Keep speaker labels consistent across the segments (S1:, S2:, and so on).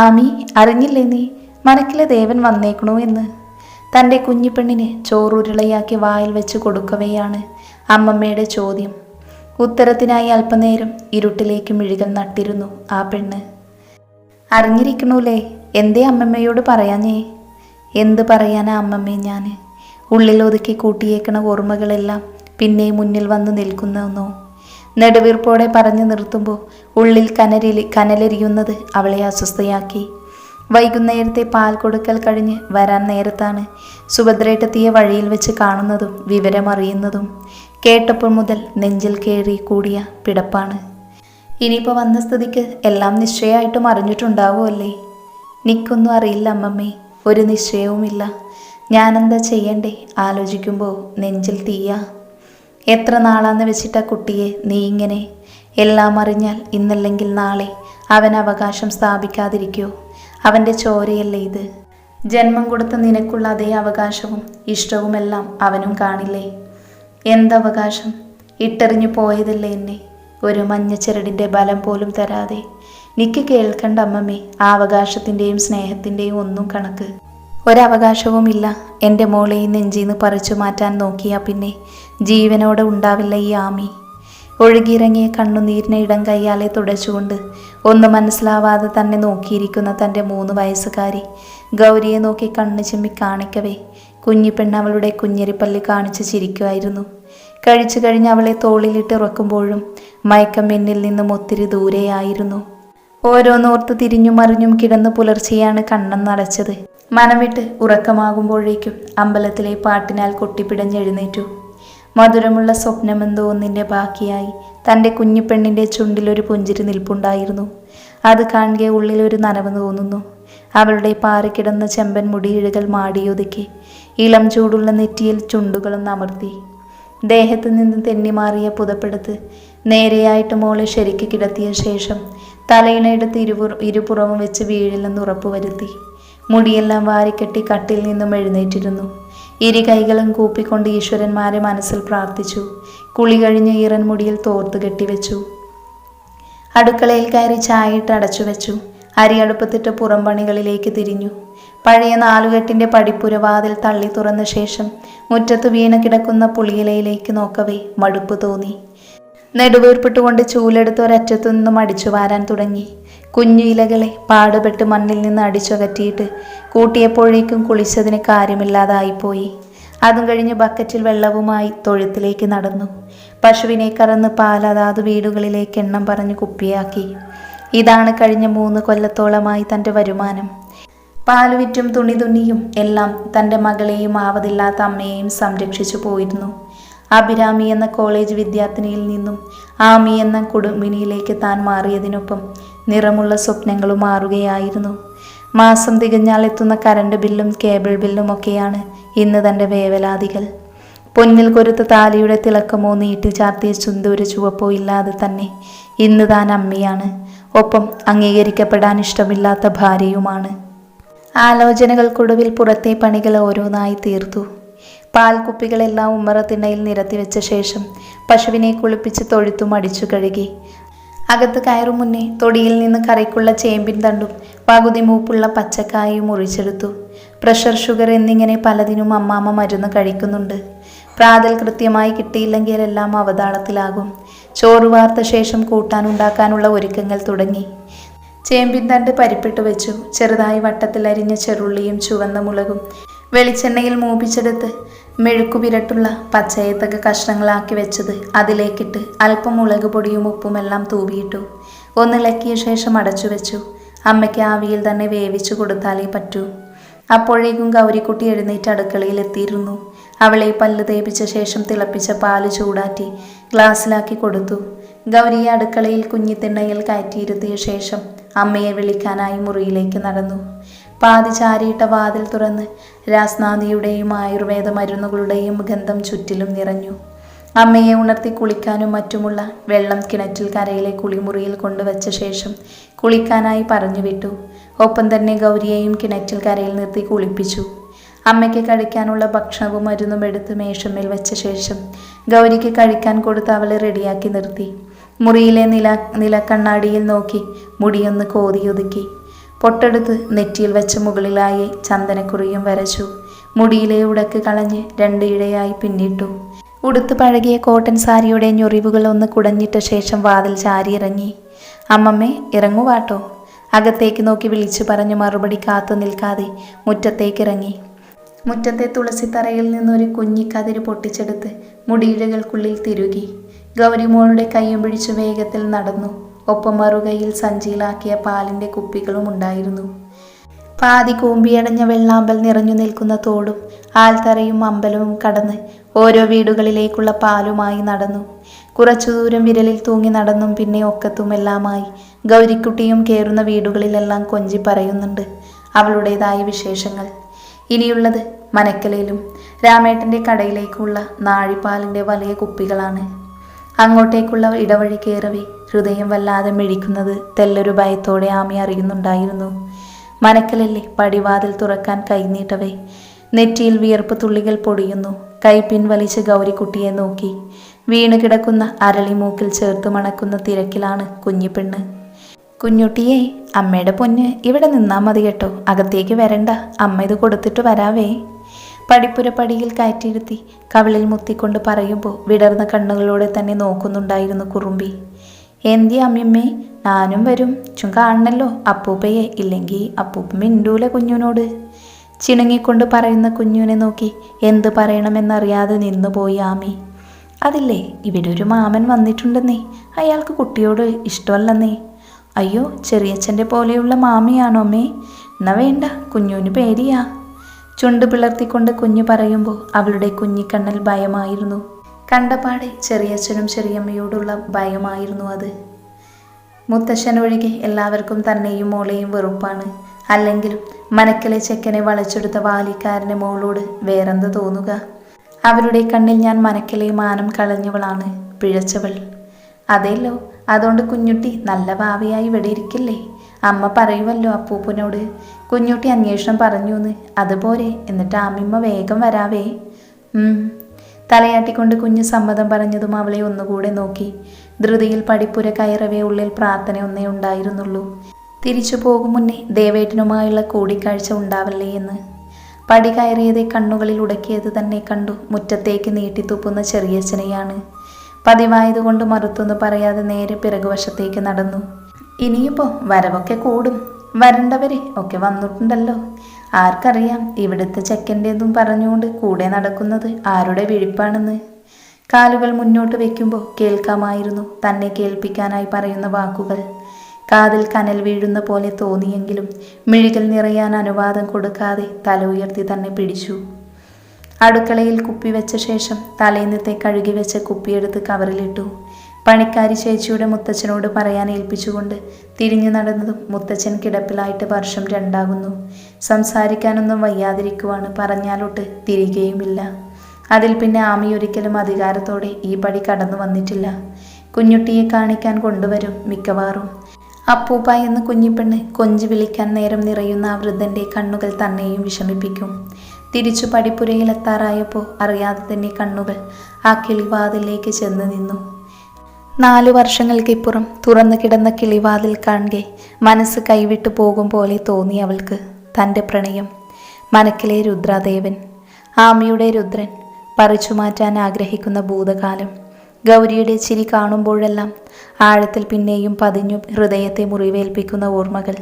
S1: ആമി അറിഞ്ഞില്ലേ നീ? മനക്കിലെ ദേവൻ വന്നേക്കണോ എന്ന്. തന്റെ കുഞ്ഞിപ്പെണ്ണിനെ ചോറുരുളയാക്കി വായിൽ വെച്ച് കൊടുക്കവെയാണ് അമ്മമ്മയുടെ ചോദ്യം. ഉത്തരത്തിനായി അല്പനേരം ഇരുട്ടിലേക്ക് മിഴികൾ നട്ടിരുന്നു ആ പെണ്ണ്. അറിഞ്ഞിരിക്കണൂലേ എന്തേ അമ്മമ്മയോട് പറയാഞ്ഞേ? എന്ത് പറയാനാ അമ്മമ്മേ ഞാൻ ഉള്ളിലൊതുക്കി കൂട്ടിയേക്കണ ഓർമ്മകളെല്ലാം പിന്നെ മുന്നിൽ വന്ന് നിൽക്കുന്നോ നെടുവീർപ്പോടെ പറഞ്ഞു നിർത്തുമ്പോൾ ഉള്ളിൽ കനരി കനലെരിയുന്നത് അവളെ അസ്വസ്ഥയാക്കി. വൈകുന്നേരത്തെ പാൽ കൊടുക്കൽ കഴിഞ്ഞ് വരാൻ നേരത്താണ് സുഭദ്രേട്ടെത്തിയ വഴിയിൽ വെച്ച് കാണുന്നതും വിവരമറിയുന്നതും കേട്ടപ്പോൾ മുതൽ നെഞ്ചിൽ കയറി കൂടിയ പിടപ്പാണ്. ഇനിയിപ്പോൾ വന്ന സ്ഥിതിക്ക് എല്ലാം നിശ്ചയമായിട്ടും അറിഞ്ഞിട്ടുണ്ടാവുമല്ലേ? നിക്കൊന്നും അറിയില്ല അമ്മമ്മേ ഒരു നിശ്ചയവുമില്ല. ഞാനെന്താ ചെയ്യണ്ടേ? ആലോചിക്കുമ്പോൾ നെഞ്ചിൽ തീയ. എത്ര നാളാന്ന് വെച്ചിട്ടാ കുട്ടിയെ നീ ഇങ്ങനെ? എല്ലാം അറിഞ്ഞാൽ ഇന്നല്ലെങ്കിൽ നാളെ അവൻ അവകാശം സ്ഥാപിക്കാതിരിക്കോ? അവന്റെ ചോരയല്ലേ ഇത്? ജന്മം കൊടുത്ത നിനക്കുള്ള അതേ അവകാശവും ഇഷ്ടവുമെല്ലാം അവനും കാണില്ലേ? എന്തവകാശം? ഇട്ടെറിഞ്ഞു പോയതല്ലേ എന്നെ? ഒരു മഞ്ഞച്ചരടിന്റെ ബലം പോലും തരാതെ. നിക്ക് കേൾക്കണ്ട അമ്മമ്മേ ആ അവകാശത്തിന്റെയും സ്നേഹത്തിന്റെയും ഒന്നും കണക്ക്. ഒരവകാശവുമില്ല. എന്റെ മോളെ നെഞ്ചീന്ന് പറിച്ചു മാറ്റാൻ നോക്കിയാ പിന്നെ ജീവനോടെ ഉണ്ടാവില്ല ഈ ആമി. ഒഴുകിയിറങ്ങിയ കണ്ണുനീരിനെ ഇടം കയ്യാലെ തുടച്ചുകൊണ്ട് ഒന്നും മനസ്സിലാവാതെ തന്നെ നോക്കിയിരിക്കുന്ന തന്റെ മൂന്ന് വയസ്സുകാരി ഗൗരിയെ നോക്കി കണ്ണു ചിമ്മി കാണിക്കവേ. കുഞ്ഞിപ്പെണ്ണ് അവളുടെ കുഞ്ഞരിപ്പല്ലി കാണിച്ച് ചിരിക്കുമായിരുന്നു കഴിച്ചു കഴിഞ്ഞ് അവളെ തോളിലിട്ട് ഉറക്കുമ്പോഴും മയക്കം എന്നിൽ നിന്നും ഒത്തിരി ദൂരെയായിരുന്നു. ഓരോന്നോർത്ത് തിരിഞ്ഞും മറിഞ്ഞും കിടന്ന് പുലർച്ചെയാണ് കണ്ണെന്നടച്ചത് മനം വിട്ട് ഉറക്കമാകുമ്പോഴേക്കും അമ്പലത്തിലെ പാട്ടിനാൽ കൊട്ടിപ്പിടഞ്ഞെഴുന്നേറ്റു മധുരമുള്ള സ്വപ്നമെന്തോ ഒന്നിന്റെ ബാക്കിയായി. തന്റെ കുഞ്ഞിപ്പെണ്ണിന്റെ ചുണ്ടിലൊരു പുഞ്ചിരി നിൽപ്പുണ്ടായിരുന്നു. അത് കാണുക ഉള്ളിലൊരു നനവ് തോന്നുന്നു. അവളുടെ പാറിക്കിടന്ന ചെമ്പൻ മുടിയിഴകൾ മാടിയൊതുക്കി. ഇളം ചൂടുള്ള നെറ്റിയിൽ ചുണ്ടുകളും അമർത്തി. ദേഹത്തു നിന്ന് തെന്നിമാറിയ പുതപ്പെടുത്ത് നേരെയായിട്ട് മോളെ ശരിക്ക് കിടത്തിയ ശേഷം തലയിണയെടുത്ത് ഇരുപു ഇരുപുറവും വെച്ച് വീഴില്ലെന്ന് ഉറപ്പുവരുത്തി മുടിയെല്ലാം വാരിക്കെട്ടി കട്ടിൽ നിന്നും എഴുന്നേറ്റിരുന്നു. ഇരു കൈകളും കൂപ്പിക്കൊണ്ട് ഈശ്വരന്മാരെ മനസ്സിൽ പ്രാർത്ഥിച്ചു. കുളി കഴിഞ്ഞ് ഈറൻ മുടിയിൽ തോർത്ത് കെട്ടിവെച്ചു അടുക്കളയിൽ കയറി ചായയിട്ട് അടച്ചു വെച്ചു. അരി അടുപ്പത്തിട്ട് പുറം പണികളിലേക്ക് തിരിഞ്ഞു. പഴയ നാലുകെട്ടിന്റെ പടിപ്പുരവാതിൽ തള്ളി തുറന്ന ശേഷം മുറ്റത്ത് വീണ കിടക്കുന്ന പുളിയിലയിലേക്ക് നോക്കവേ മടുപ്പ് തോന്നി. നെടുവീർപ്പിട്ടുകൊണ്ട് ചൂലെടുത്ത് ഒരറ്റത്തു നിന്നും അടിച്ചു വാരാൻ തുടങ്ങി. കുഞ്ഞു ഇലകളെ പാടുപെട്ട് മണ്ണിൽ നിന്ന് അടിച്ചകറ്റിയിട്ട് കൂട്ടിയപ്പോഴേക്കും കുളിച്ചതിന് കാര്യമില്ലാതായിപ്പോയി. അതും കഴിഞ്ഞ് ബക്കറ്റിൽ വെള്ളവുമായി തൊഴുത്തിലേക്ക് നടന്നു. പശുവിനെ കറന്ന് പാൽ അതാത് വീടുകളിലേക്ക് എണ്ണം പറഞ്ഞ് കുപ്പിയാക്കി. ഇതാണ് കഴിഞ്ഞ മൂന്ന് കൊല്ലത്തോളമായി തന്റെ വരുമാനം. പാൽ വിറ്റും തുണി തുന്നിയും എല്ലാം തന്റെ മകളെയും ആവതില്ലാത്ത അമ്മയെയും സംരക്ഷിച്ചു പോയിരുന്നു. അഭിരാമി എന്ന കോളേജ് വിദ്യാർത്ഥിനിയിൽ നിന്നും ആമി എന്ന കുടുംബിനിയിലേക്ക് താൻ മാറിയതിനൊപ്പം നിറമുള്ള സ്വപ്നങ്ങളും മാറുകയായിരുന്നു. മാസം തികഞ്ഞാൽ എത്തുന്ന കറണ്ട് ബില്ലും കേബിൾ ബില്ലും ഒക്കെയാണ് ഇന്ന് തന്റെ വേവലാതികൾ. പൊന്നിൽ കൊരുത്ത താലിയുടെ തിളക്കമോ നീട്ടി ചാർത്തിയ ചുന്തൂര ചുവപ്പോ ഇല്ലാതെ തന്നെ ഇന്ന് താൻ അമ്മയാണ്. ഒപ്പം അംഗീകരിക്കപ്പെടാൻ ഇഷ്ടമില്ലാത്ത ഭാര്യയുമാണ്. ആലോചനകൾക്കൊടുവിൽ പുറത്തെ പണികൾ ഓരോന്നായി തീർത്തു. പാൽക്കുപ്പികളെല്ലാം ഉമ്മറത്തിണ്ണയിൽ നിരത്തി വെച്ച ശേഷം പശുവിനെ കുളിപ്പിച്ച് തൊഴുത്തും അടിച്ചു കഴുകി. അകത്ത് കയറും മുന്നേ തൊടിയിൽ നിന്ന് കറിക്കുള്ള ചേമ്പിൻ തണ്ടും പകുതി മൂപ്പുള്ള പച്ചക്കായും മുറിച്ചെടുത്തു. പ്രഷർ ഷുഗർ എന്നിങ്ങനെ പലതിനും അമ്മാമ്മ മരുന്ന് കഴിക്കുന്നുണ്ട്. പ്രാതൽ കൃത്യമായി കിട്ടിയില്ലെങ്കിൽ എല്ലാം അവതാളത്തിലാകും. ചോറ് വാർത്ത ശേഷം കൂട്ടാനുണ്ടാക്കാനുള്ള ഒരുക്കങ്ങൾ തുടങ്ങി. ചേമ്പിൻ തണ്ട് പരിപ്പിട്ട് വെച്ചു. ചെറുതായി വട്ടത്തിൽ അരിഞ്ഞ ചെറുള്ളിയും ചുവന്ന മുളകും വെളിച്ചെണ്ണയിൽ മൂപ്പിച്ചെടുത്ത് മെഴുക്കുപിരട്ടുള്ള പച്ചയത്തക്ക കഷ്ണങ്ങളാക്കി വെച്ചത് അതിലേക്കിട്ട് അല്പം മുളക് പൊടിയും ഉപ്പുമെല്ലാം തൂവിയിട്ടു. ഒന്നിളക്കിയ ശേഷം അടച്ചു വെച്ചു. അമ്മയ്ക്ക് ആവിയിൽ തന്നെ വേവിച്ചു കൊടുത്താലേ പറ്റൂ. അപ്പോഴേക്കും ഗൗരിക്കുട്ടി എഴുന്നേറ്റ് അടുക്കളയിൽ എത്തിയിരുന്നു അവളെ പല്ല് തേപ്പിച്ച ശേഷം തിളപ്പിച്ച പാൽ ചൂടാറ്റി ഗ്ലാസ്സിലാക്കി കൊടുത്തു. ഗൗരിയെ അടുക്കളയിൽ കുഞ്ഞിത്തിണ്ണയിൽ കയറ്റിയിരുത്തിയ ശേഷം അമ്മയെ വിളിക്കാനായി മുറിയിലേക്ക് നടന്നു. പാതി ചാരിയിട്ട വാതിൽ തുറന്ന് രാസ്നാദിയുടെയും ആയുർവേദ മരുന്നുകളുടെയും ഗന്ധം ചുറ്റിലും നിറഞ്ഞു. അമ്മയെ ഉണർത്തി കുളിക്കാനും മറ്റുമുള്ള വെള്ളം കിണറ്റിൽ കരയിലെ കുളിമുറിയിൽ കൊണ്ടുവച്ച ശേഷം കുളിക്കാനായി പറഞ്ഞു വിട്ടു ഒപ്പം തന്നെ ഗൗരിയെയും കിണറ്റിൽ കരയിൽ നിർത്തി കുളിപ്പിച്ചു. അമ്മയ്ക്ക് കഴിക്കാനുള്ള ഭക്ഷണവും മരുന്നും എടുത്ത് മേശമേൽ വെച്ച ശേഷം ഗൗരിക്ക് കഴിക്കാൻ കൊടുത്ത് അവളെ റെഡിയാക്കി നിർത്തി. മുറിയിലെ നില നിലക്കണ്ണാടിയിൽ നോക്കി മുടിയൊന്ന് കോതിയൊതുക്കി. പൊട്ടെടുത്ത് നെറ്റിയിൽ വെച്ച മുകളിലായി ചന്ദനക്കുറിയും വരച്ചു. മുടിയിലെ ഉടക്ക് കളഞ്ഞ് രണ്ട് ഇഴയായി പിന്നിട്ടു. ഉടുത്ത് പഴകിയ കോട്ടൺ സാരിയുടെ ഞൊറിവുകൾ ഒന്ന് കുടഞ്ഞിട്ട ശേഷം വാതിൽ ചാരി ഇറങ്ങി അമ്മമ്മേ ഇറങ്ങുവാട്ടോ അകത്തേക്ക് നോക്കി വിളിച്ചു പറഞ്ഞു മറുപടി കാത്തു നിൽക്കാതെ മുറ്റത്തേക്ക് ഇറങ്ങി മുറ്റത്തെ തുളസിത്തറയിൽ നിന്നൊരു കുഞ്ഞിക്കതിര് പൊട്ടിച്ചെടുത്ത് മുടിയിഴകൾക്കുള്ളിൽ തിരുകി. ഗൗരിമോളുടെ കൈയും പിടിച്ചു വേഗത്തിൽ നടന്നു. ഒപ്പം മറുകൈയിൽ സഞ്ചിയിലാക്കിയ പാലിന്റെ കുപ്പികളും ഉണ്ടായിരുന്നു. പാതി കൂമ്പിയടഞ്ഞ വെള്ളാമ്പൽ നിറഞ്ഞു നിൽക്കുന്ന തോടും ആൽത്തറയും അമ്പലവും കടന്ന് ഓരോ വീടുകളിലേക്കുള്ള പാലുമായി നടന്നു. കുറച്ചു ദൂരം വിരലിൽ തൂങ്ങി നടന്നും പിന്നെ ഒക്കത്തുമെല്ലാമായി ഗൗരിക്കുട്ടിയും കയറുന്ന വീടുകളിലെല്ലാം കൊഞ്ചി പറയുന്നുണ്ട് അവളുടേതായ വിശേഷങ്ങൾ. ഇനിയുള്ളത് മനക്കലയിലും രാമേട്ടന്റെ കടയിലേക്കുള്ള നാഴിപ്പാലിന്റെ വലിയ കുപ്പികളാണ്. അങ്ങോട്ടേക്കുള്ള ഇടവഴി കയറവേ ഹൃദയം വല്ലാതെ മിഴിക്കുന്നത് തെല്ലൊരു ഭയത്തോടെ ആമി അറിയുന്നുണ്ടായിരുന്നു. മനക്കലല്ലേ പടിവാതിൽ തുറക്കാൻ കൈനീട്ടവേ നെറ്റിയിൽ വിയർപ്പ് തുള്ളികൾ പൊടിയുന്നു. കൈ പിൻവലിച്ച് ഗൗരിക്കുട്ടിയെ നോക്കി. വീണ് കിടക്കുന്ന അരളി മൂക്കിൽ ചേർത്ത് മണക്കുന്ന തിരക്കിലാണ് കുഞ്ഞിപ്പെണ്ണ് കുഞ്ഞുട്ടിയെ അമ്മയുടെ പൊന്ന് ഇവിടെ നിന്നാൽ മതി കേട്ടോ. അകത്തേക്ക് വരണ്ട. അമ്മ ഇത് കൊടുത്തിട്ട് വരാവേ. പടിപ്പുര പടിയിൽ കയറ്റിയിരുത്തി കവിളിൽ മുത്തിക്കൊണ്ട് പറയുമ്പോൾ വിടർന്ന കണ്ണുകളോടെ തന്നെ നോക്കുന്നുണ്ടായിരുന്നു കുറുമ്പി. എന്തി അമ്മിയമ്മേ ഞാനും വരും. ചും കാണണല്ലോ അപ്പൂപ്പയെ. ഇല്ലെങ്കിൽ അപ്പൂപ്പ മിണ്ടൂല കുഞ്ഞുനോട്. ചിണുങ്ങിക്കൊണ്ട് പറയുന്ന കുഞ്ഞുവിനെ നോക്കി എന്ത് പറയണമെന്നറിയാതെ നിന്നുപോയി ആമി. അതില്ലേ ഇവിടെ ഒരു മാമൻ വന്നിട്ടുണ്ടെന്നേ. അയാൾക്ക് കുട്ടിയോട് ഇഷ്ടമല്ലെന്നേ. അയ്യോ ചെറിയച്ഛന്റെ പോലെയുള്ള മാമിയാണോ അമ്മേ? എന്നാ വേണ്ട കുഞ്ഞുവിന് പേടിയാ. ചുണ്ട് പിളർത്തിക്കൊണ്ട് കുഞ്ഞു പറയുമ്പോൾ അവളുടെ കുഞ്ഞിക്കണ്ണൽ ഭയമായിരുന്നു. കണ്ടപാടെ ചെറിയച്ഛനും ചെറിയമ്മയോടുള്ള ഭയമായിരുന്നു അത്. മുത്തശ്ശൻ ഒഴികെ എല്ലാവർക്കും തന്നെയും മോളെയും വെറുപ്പാണ്. അല്ലെങ്കിലും മനക്കലെ ചെക്കനെ വളച്ചെടുത്ത വാലിക്കാരന്റെ മോളോട് വേറെന്ത് തോന്നുക? അവരുടെ കണ്ണിൽ ഞാൻ മനക്കലെ മാനം കളഞ്ഞവളാണ് പിഴച്ചവൾ. അതേല്ലോ അതുകൊണ്ട് കുഞ്ഞുട്ടി നല്ല ഭാവിയായി ഇവിടെ ഇരിക്കില്ലേ? അമ്മ പറയുമല്ലോ അപ്പൂപ്പനോട് കുഞ്ഞുട്ടി അന്വേഷണം പറഞ്ഞു എന്ന് അതുപോലെ എന്നിട്ട് അമ്മിമ്മ വേഗം വരാവേ. തലയാട്ടിക്കൊണ്ട് കുഞ്ഞു സമ്മതം പറഞ്ഞതും അവളെ ഒന്നുകൂടെ നോക്കി. ധൃതിയിൽ പടിപ്പുര കയറവേ ഉള്ളിൽ പ്രാർത്ഥന ഒന്നേ ഉണ്ടായിരുന്നുള്ളൂ. തിരിച്ചു പോകും മുന്നേ ദേവേട്ടനുമായുള്ള കൂടിക്കാഴ്ച ഉണ്ടാവല്ലേ എന്ന്. പടി കയറിയതെ കണ്ണുകളിൽ ഉടക്കിയത് തന്നെ കണ്ടു മുറ്റത്തേക്ക് നീട്ടിത്തുപ്പുന്ന ചെറിയച്ഛനെയാണ്. പതിവായതുകൊണ്ട് മറുത്തൊന്നും പറയാതെ നേരെ പിറകുവശത്തേക്ക് നടന്നു. ഇനിയിപ്പോ വരവൊക്കെ കൂടും. വരണ്ടവരെ ഒക്കെ വന്നിട്ടുണ്ടല്ലോ. ആർക്കറിയാം ഇവിടുത്തെ ചെക്കന്റെതും പറഞ്ഞുകൊണ്ട് കൂടെ നടക്കുന്നത് ആരുടെ വിഴിപ്പാണെന്ന്. കാലുകൾ മുന്നോട്ട് വെക്കുമ്പോൾ കേൾക്കാമായിരുന്നു തന്നെ കേൾപ്പിക്കാനായി പറയുന്ന വാക്കുകൾ. കാതിൽ കനൽ വീഴുന്ന പോലെ തോന്നിയെങ്കിലും മിഴികൾ നിറയാൻ അനുവാദം കൊടുക്കാതെ തല ഉയർത്തി തന്നെ പിടിച്ചു. അടുക്കളയിൽ കുപ്പി വെച്ച ശേഷം തലേന്നത്തെ കഴുകി വെച്ച കുപ്പിയെടുത്ത് കവറിലിട്ടു. പണിക്കാരി ചേച്ചിയുടെ മുത്തച്ഛനോട് പറയാൻ ഏൽപ്പിച്ചുകൊണ്ട് തിരിഞ്ഞു നടന്നതും മുത്തച്ഛൻ കിടപ്പിലായിട്ട് വർഷം രണ്ടാകുന്നു. സംസാരിക്കാനൊന്നും വയ്യാതിരിക്കുവാണ് പറഞ്ഞാലോട്ട് തിരികെയുമില്ല. അതിൽ പിന്നെ ആമി ഒരിക്കലും അധികാരത്തോടെ ഈ പടി കടന്നു വന്നിട്ടില്ല. കുഞ്ഞുട്ടിയെ കാണിക്കാൻ കൊണ്ടുവരും മിക്കവാറും. അപ്പൂപ്പ എന്ന് കുഞ്ഞിപ്പെണ്ണ് കൊഞ്ചി വിളിക്കാൻ നേരം നിറയുന്ന ആ വൃദ്ധന്റെ കണ്ണുകൾ തന്നെയും വിഷമിപ്പിക്കും. തിരിച്ചു പടിപ്പുരയിലെത്താറായപ്പോൾ അറിയാതെ തന്നെ കണ്ണുകൾ ആ കിളിവാതിലേക്ക് ചെന്ന് നിന്നു. നാലു വർഷങ്ങൾക്കിപ്പുറം തുറന്നു കിടന്ന കിളിവാതിൽ കാണുക മനസ്സ് കൈവിട്ടു പോകും പോലെ തോന്നി അവൾക്ക് തന്റെ പ്രണയം. മനക്കിലെ രുദ്രാദേവൻ ആമിയുടെ രുദ്രൻ പറിച്ചു മാറ്റാൻ ആഗ്രഹിക്കുന്ന ഭൂതകാലം. ഗൗരിയുടെ ചിരി കാണുമ്പോഴെല്ലാം ആഴത്തിൽ പിന്നെയും പതിഞ്ഞു ഹൃദയത്തെ മുറിവേൽപ്പിക്കുന്ന ഓർമ്മകൾ.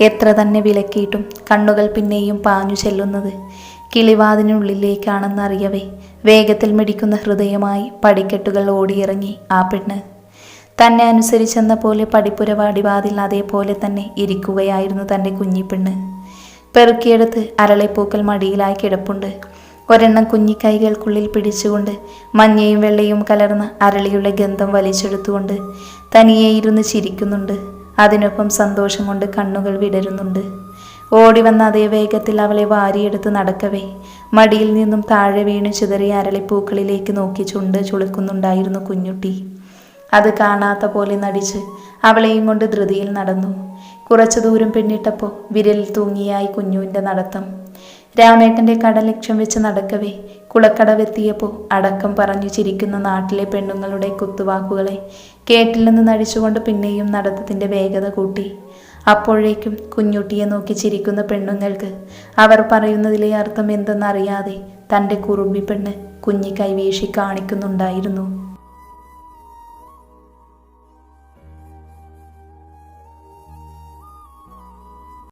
S1: എത്ര തന്നെ വിലക്കിയിട്ടും കണ്ണുകൾ പിന്നെയും പാഞ്ഞു ചെല്ലുന്നത് കിളിവാതിനുള്ളിലേക്കാണെന്നറിയവേ. വേഗത്തിൽ മിടിക്കുന്ന ഹൃദയമായി പടിക്കെട്ടുകൾ ഓടിയിറങ്ങി ആ പെണ്ണ്. തന്നെ അനുസരിച്ചെന്ന പോലെ പടിപ്പുര വാടിവാതിൽ അതേപോലെ തന്നെ ഇരിക്കുകയായിരുന്നു തന്റെ കുഞ്ഞിപ്പെണ്ണ് പെറുക്കിയെടുത്ത് അരളിപ്പൂക്കൽ മടിയിലായി കിടപ്പുണ്ട്. ഒരെണ്ണം കുഞ്ഞിക്കൈകൾക്കുള്ളിൽ പിടിച്ചുകൊണ്ട് മഞ്ഞയും വെള്ളയും കലർന്ന അരളിയുടെ ഗന്ധം വലിച്ചെടുത്തുകൊണ്ട് തനിയെ ഇരുന്ന് ചിരിക്കുന്നുണ്ട്. അതിനൊപ്പം സന്തോഷം കൊണ്ട് കണ്ണുകൾ വിടരുന്നുണ്ട്. ഓടി വന്ന അതേ വേഗത്തിൽ അവളെ വാരിയെടുത്ത് നടക്കവേ. മടിയിൽ നിന്നും താഴെ വീണ് ചിതറിയ അരളിപ്പൂക്കളിലേക്ക് നോക്കി ചുണ്ട് ചുളുക്കുന്നുണ്ടായിരുന്നു കുഞ്ഞുട്ടി. അത് കാണാത്ത പോലെ നടിച്ച് അവളെയും കൊണ്ട് ധൃതിയിൽ നടന്നു. കുറച്ചു ദൂരം പിന്നിട്ടപ്പോൾ വിരലിൽ തൂങ്ങിയായി കുഞ്ഞുവിന്റെ നടത്തം. രാമേട്ടന്റെ കട ലക്ഷ്യം വെച്ച് നടക്കവേ. കുളക്കടവെത്തിയപ്പോൾ അടക്കം പറഞ്ഞു ചിരിക്കുന്ന നാട്ടിലെ പെണ്ണുങ്ങളുടെ കുത്തുവാക്കുകളെ കേട്ടില്ലെന്ന് നടിച്ചുകൊണ്ട് പിന്നെയും നടത്തത്തിന്റെ വേഗത കൂട്ടി. അപ്പോഴേക്കും കുഞ്ഞുട്ടിയെ നോക്കി ചിരിക്കുന്ന പെണ്ണുങ്ങൾക്ക് അവർ പറയുന്നതിലെ അർത്ഥം എന്തെന്നറിയാതെ തന്റെ കുറുമ്പി പെണ്ണ് കുഞ്ഞി കൈവീശി കാണിക്കുന്നുണ്ടായിരുന്നു.